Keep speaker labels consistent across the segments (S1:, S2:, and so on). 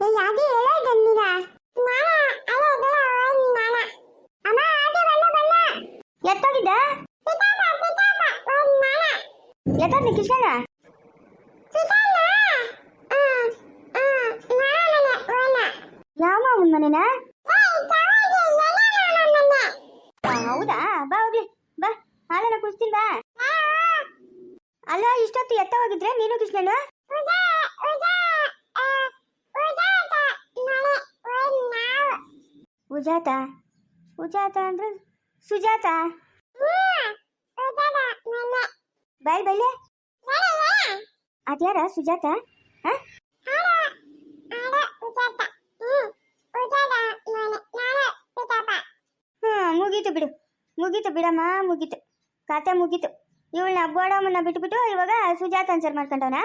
S1: ಅದು ಬಲ್ಲ ಬಲ್ಲ
S2: ಎತ್ತೋಗಿದ್ದ?
S1: ನಾನ ಒನ
S2: ಯಾವ ಅವನ ಮನೆನಾ? ಹೌದಾ? ಬಾ ಬಾ, ಹಾಲನ್ನ ಕುಡಿಸ್ತೀನಿ, ಬಾ. ಅಲ್ಲ ಇಷ್ಟೊತ್ತು ಎತ್ತ ಹೋಗಿದ್ರೆ ನೀನು ಕೃಷ್ಣನು
S1: ಉಜಾ ಉಜಾ ಆ ಉಜಾತ ಮನೆ ಒಂದ್ ನಾವ್
S2: ಉಜಾತ ಸುಜಾತ ಅಂದ್ರೆ ಸುಜಾತ? ಬಾಯ್ ಬೈಲೆ
S1: ಏನ ಏನ
S2: ಅದ್ಯಾರ ಸುಜಾತ ಮುಗೀತು ಬಿಡು. ಮುಗೀತು ಬಿಡಮ್ಮ, ಮುಗೀತು. ಕತೆ ಮುಗೀತು. ಇವಳನ್ನ ಬೋಡಮ್ಮನ್ನ ಬಿಟ್ಬಿಟ್ಟು ಇವಾಗ ಸುಜಾತ ಅನ್ಸರ್ ಮಾಡ್ಕೊಂಡವನ?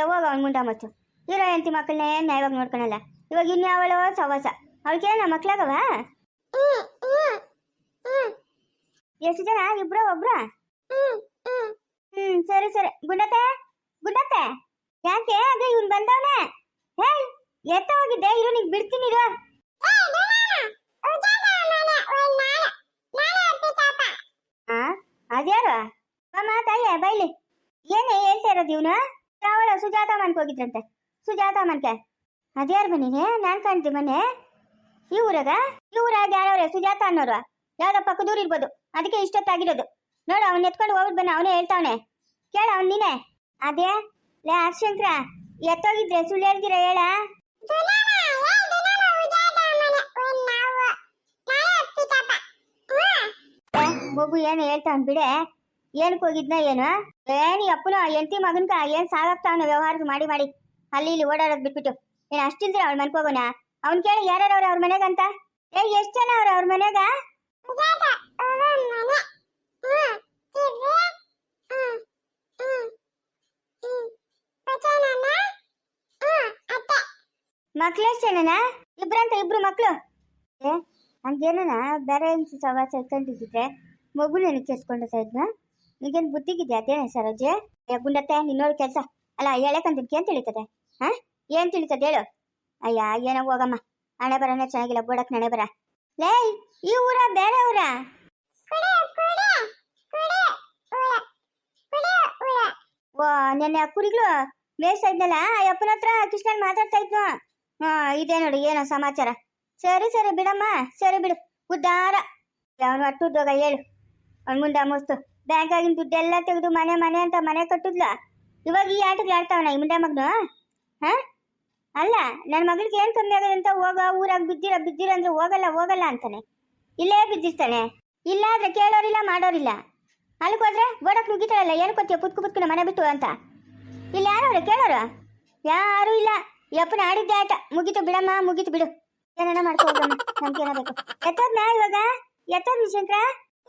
S2: ಯಾವಾಗ ಅವ್ನ ಮುಂಡ ಮತ್ತು ಇರೋ ಹೆಂಡತಿ ಮಕ್ಕಳನ್ನೇ ನ್ಯಾಯವಾಗಿ ನೋಡ್ಕೊಳಲ್ಲ. ಇವಾಗ ಇನ್ಯಾವಳೋ ಸವಾಸ ಅವಳಿಗೆ ನಮ್ಮ ಮಕ್ಳಾಗವ ಎಷ್ಟು ಜನ? ಇಬ್ರ, ಒಬ್ರ?
S1: ಹ್ಮ್,
S2: ಸರಿ ಸರಿ. ಗುಂಡತ್ತೆ? ಗುಂಡತ್ತೆ? ಯಾಕೆ? ಅದು ಇವ್ನು ಬಂದವನೆ. ಹೇ ಎತ್ತ ಹೋಗಿದ್ದೆ. ಇರು, ನಿಂಗೆ ಬಿಡ್ತೀನಿ, ಇರು. ಅದ್ಯಾರು? ಅಮ್ಮ ತಾಯಿ, ಬೈಲಿ. ಏನೇ ಹೇಳ್ತಾ ಇರೋದು ಇವನು? ಅವಳ ಸುಜಾತ ಮನ್ಕೋಗಿದ್ರಂತೆ ಸುಜಾತ ಮನ್ಕೆ ಅದ್ಯಾರು ಮನೇನೆ ನಾನು ಕಾಣ್ತೀವಿ ಮನೆ. ಈ ಊರಾಗ? ಈ ಊರಾಗ ಯಾರವ್ರೆ? ಸುಜಾತ ಅನ್ನೋರು ಯಾವ್ದೋ ಪಕ್ಕದೂರು ಇರ್ಬೋದು. ಅದಕ್ಕೆ ಇಷ್ಟೊತ್ತಾಗಿರೋದು. ನೋಡು, ಅವ್ನ ಎತ್ಕೊಂಡು ಹೋಗ್ಬಿಟ್ಟು ಬನ್ನ, ಅವನೇ ಹೇಳ್ತಾವನೆ. ಕೇಳ ಅವ್ನ್ ನೀನೆ ಅದೇ ಲೇ ಹರ್ಶಂಕರ ಎತ್ತೋಗಿದ್ರೆ ಸುಳ್ಳು ಹೇಳ್ತೀರ ಹೇಳ? ಮಗು ಏನು ಹೇಳ್ತಾವ್ ಬಿಡೆ. ಏನಕ್ಕೆ ಹೋಗಿದ್ನ ಏನು? ಏನ್ ಅಪ್ಪನ ಎಂತಿ ಮಗನ್ಕ ಏನ್ ಸಾಗಾಗ್ತಾವನ ವ್ಯವಹಾರ ಮಾಡಿ ಮಾಡಿ. ಅಲ್ಲಿ, ಇಲ್ಲಿ ಓಡಾಡೋದು ಬಿಟ್ಬಿಟ್ಟು. ಏನ್ ಅಷ್ಟಿಲ್ದ್ರೆ ಅವ್ಳು ಮನ್ಕ್ ಹೋಗೋಣ ಅವ್ನ್ ಕೇಳಿ ಯಾರ್ಯಾರ ಅವ್ರ ಅವ್ರ ಮನೆಗಂತ ಏ ಎಷ್ಟ್ ಜನ ಅವ್ರ ಅವ್ರ ಮನೆಗ?
S1: ಮಕ್ಳು
S2: ಎಷ್ಟ್ ಜನನ? ಇಬ್ರಂತ ಇಬ್ರು ಮಕ್ಳು? ಏ ಹಂಗೇನ ಬೇರೆ ಹೆಂಗ್ಸು ಸವಾಸ ಇಟ್ಕೊಂಡಿದ್ರೆ ಮಗು ನನಗೆ ಕೇಸ್ಕೊಂಡ ಸೈಜ್ನ ಈಗೇನು ಬುದ್ಧಿಗಿದ್ಯಾ ಅದೇನೆ ಸರೋಜೆ? ಗುಂಡತ್ತೆ ನಿನ್ನೋಡು ಕೆಲಸ. ಅಲ್ಲ ಹೇಳಕ್ಕಂತೀನಿ ಏನ್ ತಿಳಿತದೆ? ಹಾ? ಏನ್ ತಿಳಿತದೆ ಹೇಳು? ಅಯ್ಯ, ಏನೋ ಹೋಗಮ್ಮ. ಹಣೆ ಬರನೇ ಚೆನ್ನಾಗಿಲ್ಲ ಬೋಡಕ್ ನಡೆ ಬರ. ಲೇ, ಈ ಊರ ಬೇರೆ ಊರ? ಓ, ನೆನ್ನೆ ಕುರಿಗಳು ಮೇಯ್ಸ್ತಾ ಇದ್ನಲ್ಲ ಅಪ್ಪನ ಹತ್ರ ಕೃಷ್ಣನ್ ಮಾತಾಡ್ತಾ ಇದ್ನು. ಹಾ, ಇದೇ ನೋಡಿ, ಏನೋ ಸಮಾಚಾರ. ಸರಿ ಸರಿ, ಬಿಡಮ್ಮ, ಸರಿ ಬಿಡು. ಉದ್ದಾರ. ಅವನು ಅಟ್ಟುದ್ದೋಗ ಹೇಳು. ಅವ್ನ ಮುಂದೆ ಮುಸ್ತು. ಬ್ಯಾಂಕ್ ಆಗಿನ ದುಡ್ಡೆಲ್ಲ ತೆಗೆದು ಮನೆ ಮನೆ ಅಂತ ಮನೆ ಕಟ್ಟುದ್ಲ? ಇವಾಗ ಈ ಆಟಗಳು ಆಡ್ತಾವನ ಈ ಮುಂದೆ ಮಗನು? ಹಾ? ಅಲ್ಲ ನನ್ನ ಮಗಳಿಗೆ ಏನ್ ಆಗಿದೆ ಅಂತ ಹೋಗ, ಊರಾಗ ಬಿದ್ದಿರ ಬಿದ್ದಿರ ಅಂದ್ರೆ ಹೋಗಲ್ಲ ಹೋಗಲ್ಲ ಅಂತಾನೆ. ಇಲ್ಲೇ ಬಿದ್ದಿರ್ತಾನೆ. ಇಲ್ಲ ಆದ್ರೆ ಕೇಳೋರಿಲ್ಲ, ಮಾಡೋರಿಲ್ಲ. ಅಲ್ಲಿಗೆ ಹೋದ್ರೆ ಬೋಡಕ್ ನುಗ್ಗಿತಾಳಲ್ಲ ಏನು ಕೊತ್ತೀಯ ಪುತ್ಕು ಪುತ್ಕು ಮನೆ ಬಿಟ್ಟು ಅಂತ. ಇಲ್ಲಿ ಯಾರವ್ರೆ ಕೇಳೋರು? ಯಾರು ಇಲ್ಲ. ಯಪ್ಪನ ಆಡಿದ್ದೆ ಆಯ್ತ ಮುಗೀತು ಬಿಡಮ್ಮ, ಮುಗೀತು ಬಿಡು. ಏನೇನೋ ಮಾಡ್ಕೊ ಹೋಗಮ್ಮ ನಾ ಬೇಕು. ಇವಾಗ? ಎತ್ತೋದ್ ಶಂಕರ?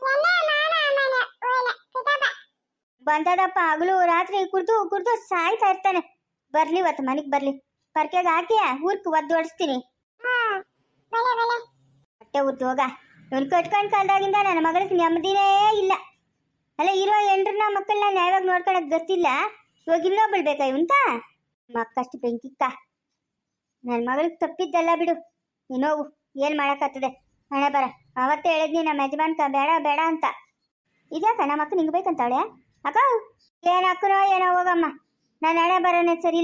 S1: ನನ್ನ ಮಾನ ಮನೆ ಉಳ ಪಿತಾಪ
S2: ಬಂದದಪ್ಪ ಹಗಲು ರಾತ್ರಿ ಕುಡ್ದು ಕುಡ್ದು ಸಾಯ್ತಾ ಇರ್ತಾನೆ. ಬರ್ಲಿ ಇವತ್ತು ಮನೆಗೆ ಬರ್ಲಿ. ಪರ್ಕೆಗೆ ಹಾಕಿ ಊರ್ಕ್
S1: ಒದ್ದೋಡಿಸ್ತೀನಿ.
S2: ಹೊಟ್ಟೆ ಹೋಗ. ಇವ್ನು ಕಟ್ಕೊಂಡ್ ಕಾಲದಾಗಿಂದ ನನ್ನ ಮಗಳ ನೆಮ್ಮದಿನೇ ಇಲ್ಲ. ಅಲ್ಲ ಇರೋ ಎಂಡ್ರನ್ನ ಮಕ್ಕಳನ್ನ ನ್ಯಾಯವಾಗಿ ನೋಡ್ಕೊಳಕ್ ಗೊತ್ತಿಲ್ಲ. ಇವಾಗ ಇನ್ನೊಬ್ಬಳು ಬೇಕಾ ಇವಂತ? ಮಕ್ಕಷ್ಟು ಬೆಂಕಿಕ್ಕ. ನನ್ನ ಮಗಳಿಗೆ ತಪ್ಪಿದ್ದಲ್ಲ ಬಿಡು. ಇನ್ನೋವು ಏನ್ ಮಾಡಕತ್ತದೆ ಹಣೆ ಬರ, ಅವತ್ತೇ ಹೇಳಿದ್ನಿ ನಮ್ಮ ಯಜಮಾನ್ಕ ಬೇಡ ಬೇಡ ಅಂತ. ಇದ್ಯಾಕ ನಮ್ಮ ಅಕ್ಕ ನಿಂಗೆ ಬೇಕಂತಾಳೆ ಅಕ್ಕ, ಏನ್ ಅಕ್ಕನೋ ಏನೋ ಹೋಗಮ್ಮ. ನಾನು ಹಣೆ ಬರೋನೇ ಸರಿ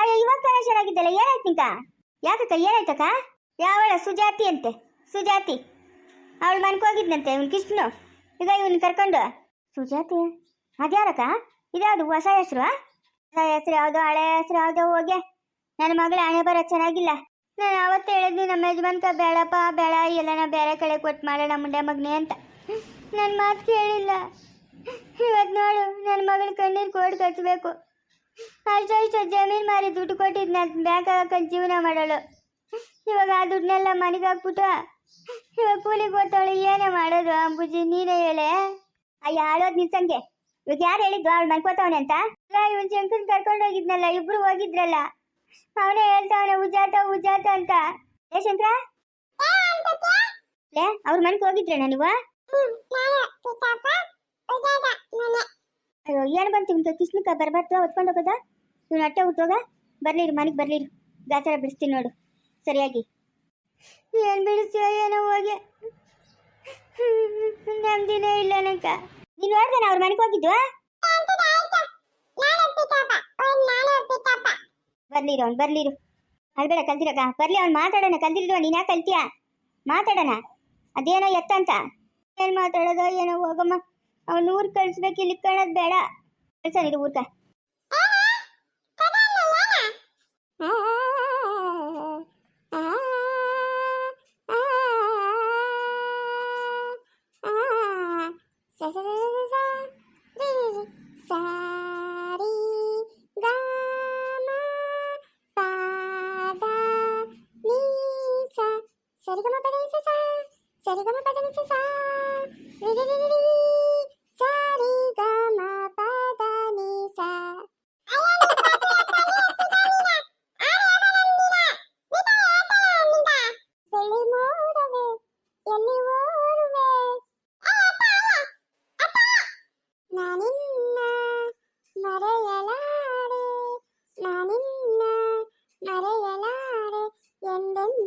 S2: ಅಯ್ಯ, ಇವಾಗ ತಾನೇ ಚೆನ್ನಾಗಿದ್ದಲ್ಲ? ಏನಾಯ್ತು ನಿಂಕ? ಯಾಕಕ್ಕ, ಏನಾಯ್ತಕ್ಕ? ಯಾವಳ, ಸುಜಾತಿ ಅಂತೆ, ಸುಜಾತಿ. ಅವಳು ಮನ್ಕೋಗಿದ್ನಂತೆ ಇವ್ನು ಕೃಷ್ಣು. ಈಗ ಇವನ್ ಕರ್ಕೊಂಡು. ಸುಜಾತಿ? ಅದ್ಯಾರಕ್ಕ? ಇದ್ಯಾವುದು ಹೊಸ ಹೆಸರು? ಹೊಸ ಹೆಸರು ಯಾವ್ದು ಹಳೆ ಹೆಸರು, ಯಾವುದೋ ಹೋಗೆ. ನನ್ನ ಮಗಳ ಹಣೆ ಬರ ಚೆನ್ನಾಗಿಲ್ಲ. ನಾನು ಅವತ್ತು ಹೇಳಿದ್ನಿ, ನಮ್ಮ ಯಜಮಾನ್ಕ ಬೇಡಪ್ಪ, ಬೇಡ, ಎಲ್ಲನ ಬೇರೆ ಕಡೆ ಕೊಟ್ಟು ಮಾಡೋಣ ಮುಂಡೆ ಮಗನೇ ಅಂತ. ನನ್ನ ಮಾತು ಕೇಳಿಲ್ಲ. ಇವತ್ತು ನೋಡು, ನನ್ನ ಮಗಳ ಕಣ್ಣೀರು ಕೋಡ್ ಕಟ್ಟಬೇಕು ಅಷ್ಟು ಇಷ್ಟು ಜಮೀನು ಮಾರಿ ದುಡ್ಡು ಕೊಟ್ಟಿದ್ನ. ಬ್ಯಾಂಕ್ ಹಾಕೊಂಡು ಜೀವನ ಮಾಡೋಳು ಇವಾಗ ಆ ದುಡ್ಡನ್ನೆಲ್ಲ ಮನೆಗೆ ಹಾಕ್ಬಿಟ್ಟು ಇವಾಗ ಕೂಲಿಗೆ ಓದ್ತಾಳು ಏನೇ ಮಾಡೋದು? ಅಂಬುಜಿ, ನೀನೇ ಹೇಳೆ. ಅಯ್ಯ ಆಳೋದ್ ನಿಲ್ಸಂಗೆ ಇವಾಗ ಯಾರು ಹೇಳಿದ್ದು? ಅವ್ಳು ಮನ್ಕೋತಾವನೆ ಅಂತ? ಇಲ್ಲ ಇವನ್ ಶಂಕರ್ ಕರ್ಕೊಂಡು ಹೋಗಿದ್ನಲ್ಲ, ಇಬ್ರು ಹೋಗಿದ್ರಲ್ಲ. ಅವನೇ ಹೇಳ್ತಾವನೆ, ಉಜಾತ ಉಜಾತ ಅಂತ. ಏ, ಶಂಕರ? ಲೇ, ಅವ್ರ ಮನೆಗೆ ಹೋಗಿದ್ರೇನ ನೀವು? ಅಯ್ಯೋ, ಏನು ಬಂತು ನಿಮ್ಗೆ ಕಿಸ್ಮಿಕ ಬರ್ಬಾರ್ದು ಹೊತ್ಕೊಂಡು ಹೋಗೋದ? ಇವ್ನು ಅಟ್ಟೆ ಹುಟ್ಟೋಗ ಬರ್ಲಿರು, ಮನೆಗೆ ಬರ್ಲಿರು. ಗಾಚಾರ ಬಿಡಿಸ್ತೀನಿ ನೋಡು. ಸರಿಯಾಗಿ. ಏನು ಬಿಡಿಸ್ತೀಯ ಏನೋ ಹೋಗಿ. ನಮ್ದಿನೇ ಇಲ್ಲ ನಂಕ ನೀನು ನೋಡ್ದೇನ ಅವ್ರ ಮನೆಗೆ ಹೋಗಿದ್ವಾ ಬರ್ಲಿರು ಅವ್ನು, ಬರ್ಲಿರು. ಅಲ್ಬೇಡ ಕಲ್ತಿರಕ? ಬರ್ಲಿ, ಅವ್ನು ಮಾತಾಡೋಣ. ಕಲ್ತಿರುವ ನೀನ್ ಕಲ್ತೀಯ? ಮಾತಾಡೋಣ. ಅದೇನೋ ಎತ್ತಂತ? ಏನ್ ಮಾತಾಡೋದೋ ಏನೋ ಹೋಗಮ್ಮ. ಅವ್ನು ಊರ್ ಕಳ್ಸ್ಬೇಕು ಇಲ್ಲಿ ಕಾಣೋದ್ ಬೇಡ ಕಳ್ಸ ಇದು ಊರ್ಕ
S1: ಸಾರಿ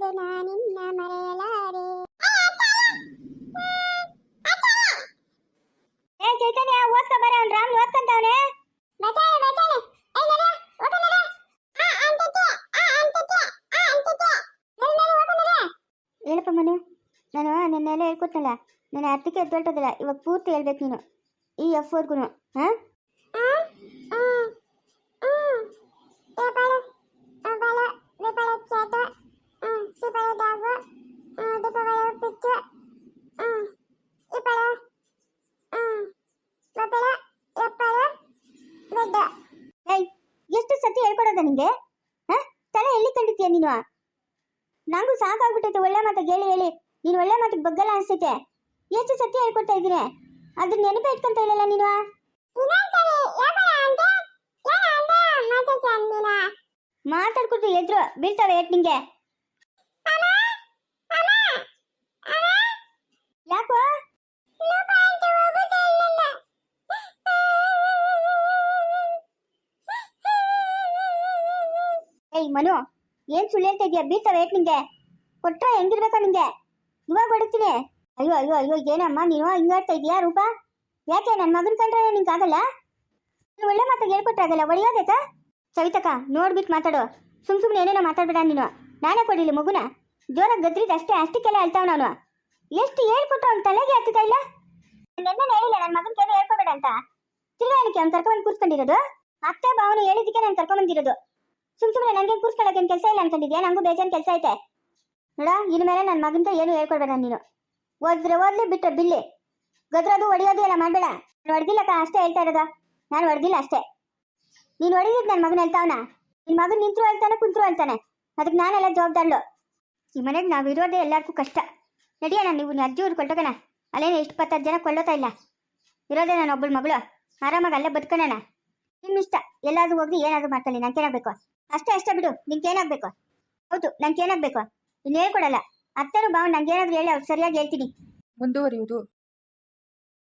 S1: ಎಂದೆಂದು ನಾನಿನ್ನ ಮರೆಯಲಾರೆ.
S2: ಏ ಚೈತನ್ಯ ಓದ್ಕೊ ಬರ ಅವ್ನು ರಾಮ್ ಓದ್ಕೊಂತವ್ನೆ.
S1: ಓಕ ನಡೆ
S2: ಏನಪ್ಪ ಮನು? ನಾನು ನಿನ್ನೆಲ್ಲ ಹೇಳ್ಕೊಟ್ನಲ್ಲ ನಾನು ಅರ್ಥಕ್ಕೆ ಎದ್ದೊಳ್ಟೋದಿಲ್ಲ ಇವಾಗ ಪೂರ್ತಿ ಹೇಳ್ಬೇಕು ನೀನು. ಈ ಎಫ್ ವರ್ಗು ಹಾಂ
S1: ಆ ಆ ಆ ಏಪಳ ಅಬಲ ವಿಪಳ ಚೇಟ ಆ ಸಿಪಳ ಡಾಗು ಆ ದಿಪಳ ಪಿಚ್ಚು ಆ ಇಪಳ ಆ ವಪಳ ಎಪ್ಪಳ ಬೆಡ್ಡ
S2: ಏಯ್ ಎಷ್ಟು ಸತಿ ಹೇಳ್ಕೊಡೋದ ನಿಂಗೆ ಹಾ ತಲೆ ಎಲ್ಲಿ ಕಂಡಿದ್ಯಾ ನೀನು ನಂಗೂ ಸಾಕಾಗ್ಬಿಟ್ಟೈತೆ ಒಳ್ಳೆ ಮಾತು ಹೇಳಿ ಹೇಳಿ. ನೀನು ಒಳ್ಳೆ ಮಾತಿಗೆ ಬಗ್ಗಲ್ಲ ಅನ್ಸುತ್ತೆ. ಎಷ್ಟು ಸತ್ಯ ಹೇಳ್ಕೊಡ್ತಾ ಇದ್ದೀನಿ ಅದ್ರ ನೆನಪೇ ಇಟ್ಕೊಂತ ಇಲ್ಲಲ್ಲ ನೀನು? ಮಾತಾಡ್ಕೊಟ್ಟು ಎದ್ರು ಬೀಳ್ತಾವೆ ಏಟ್ ನಿಂಗೆ? ಯಾಕೋ? ಏಯ್ ಮನು ಏನ್ ಸುಳ್ಳು ಹೇಳ್ತಾ ಇದೀಯ? ಬೀಳ್ತಾ ಏಟ್ ನಿಂಗೆ. ಕೊಟ್ರ ಹೆಂಗಿರ್ಬೇಕಾ ನಿಂಗೆ? ಇವಾಗ ಹೊಡಿತೀನಿ. ಅಯ್ಯೋ ಅಯ್ಯೋ ಅಯ್ಯೋ, ಏನಮ್ಮ ನೀನು? ಹಿಂಗಾಡ್ತಾ ಇದೀಯಾ ರೂಪ? ಯಾಕೆ ನನ್ನ ಮಗನ ಕಂಡ್ರೆ ನಿಂಗೆ ಆಗಲ್ಲ? ನೀನು ಒಳ್ಳೆ ಮಾತಾಗ ಹೇಳ್ಕೊಟ್ರಾಗಲ್ಲ ಒಳ್ಳೆಯೋದೇಕಾ ಸವಿತಕ್ಕ ನೋಡ್ಬಿಟ್ಟು ಮಾತಾಡು. ಸುಮ್ ಸುಮ್ನೆ ಏನೇನೋ ಮಾತಾಡ್ಬೇಡ ನೀನು. ನಾನೇ ಕೊಡಿಲಿ ಮಗುನ. ಜೋರಾಗಿ ಗದ್ರಿದ ಅಷ್ಟೇ, ಅಷ್ಟಕ್ಕೆಲ್ಲ ಹೇಳ್ತಾವ ನಾನು. ಎಷ್ಟು ಹೇಳ್ಕೊಟ್ರು ಅವ್ನ ತಲೆಗೆ ಹತ್ತದ ಇಲ್ಲ? ನನ್ನ ಹೇಳಿಲ್ಲ ನನ್ನ ಮಗನ ಕೇಳಿ ಹೇಳ್ಕೊಬೇಡ ಅಂತ. ತಿರ್ಗಾ ಏನಕ್ಕೆ ಅವ್ನು ಕರ್ಕೊಂಡ್ ಕೂರ್ಸ್ಕೊಂಡಿರೋದು ಅತ್ತೆ, ಭಾವನೆ ಹೇಳಿದಕ್ಕೆ ನಾನು ಕರ್ಕೊಂಬಂದಿರೋದು. ಸುಮ್ ಸುಮ್ಮನೆ ನನಗೆ ಏನ್ ಕೆಲಸ ಇಲ್ಲ ಅನ್ಕೊಂಡಿದ್ಯಾ? ನಂಗೂ ಬೇಜಾನ್ ಕೆಲಸ ಐತೆ. ನೋಡ, ಇನ್ಮೇಲೆ ಮೇಲೆ ನನ್ನ ಮಗಂತ ಏನು ಹೇಳ್ಕೊಡ್ಬೇಡ ನೀನು. ಓದಿದ್ರೆ ಓದ್ಲಿ, ಬಿಟ್ರೆ ಬಿಲ್ಲಿ ಗದ್ರೋದು ಹೊಡಿಯೋದು ಎಲ್ಲ ಮಾಡಬೇಡ. ನಾನು ಹೊಡೆದಿಲ್ಲಕ್ಕ ಅಷ್ಟೇ ಹೇಳ್ತಾ ಇರೋದ. ನಾನು ಹೊಡೆದಿಲ್ಲ ಅಷ್ಟೇ. ನೀನು ಹೊಡಿದಿದ್ದು ನನ್ನ ಮಗನ ಹೇಳ್ತಾವನ ನಿನ್ನ ಮಗನ್ ನಿಂತರು ಹೇಳ್ತಾನೆ ಕುಂತರು ಹೇಳ್ತಾನೆ ಅದಕ್ಕೆ ನಾನೆಲ್ಲ ಜವಾಬ್ದಾರ್ಲು. ಈ ಮನೆಗೆ ನಾವ್ ಇರೋದೇ ಎಲ್ಲಾರ್ಗೂ ಕಷ್ಟ. ನಡಿಯೋಣ ನೀವು ಅಜ್ಜಿ ಊರು ಕೊಟ್ಟೋಗೋಣ ಅಲ್ಲೇನು ಎಷ್ಟು ಪತ್ತತ್ತು ಜನ ಕೊಳ್ಳೋತಾ ಇಲ್ಲ. ಇರೋದೇ ನಾನು ಒಬ್ಬಳು ಮಗಳು. ಆರಾಮಾಗಿ ಅಲ್ಲೇ ಬದುಕೋಣ ನಿಮ್ಮಿಷ್ಟ ಎಲ್ಲಾದ್ರೂ ಹೋಗಿ ಏನಾದ್ರೂ ನಂಗೆ ಏನಾಗಬೇಕು? ಅಷ್ಟೇ ಅಷ್ಟೇ ಬಿಡು. ನಿಂಗೆ ಏನಾಗಬೇಕು? ಹೌದು, ನಂಗೆ ಏನಾಗಬೇಕು? ಇನ್ನು ಹೇಳ್ಕೊಡಲ್ಲ. ಅತ್ತರು ಬಾವು ನಂಗೆ ಹೇಳಿ, ಅವ್ರು ಸರಿಯಾಗಿ ಹೇಳ್ತೀನಿ.
S3: ಮುಂದುವರಿಯುವುದು.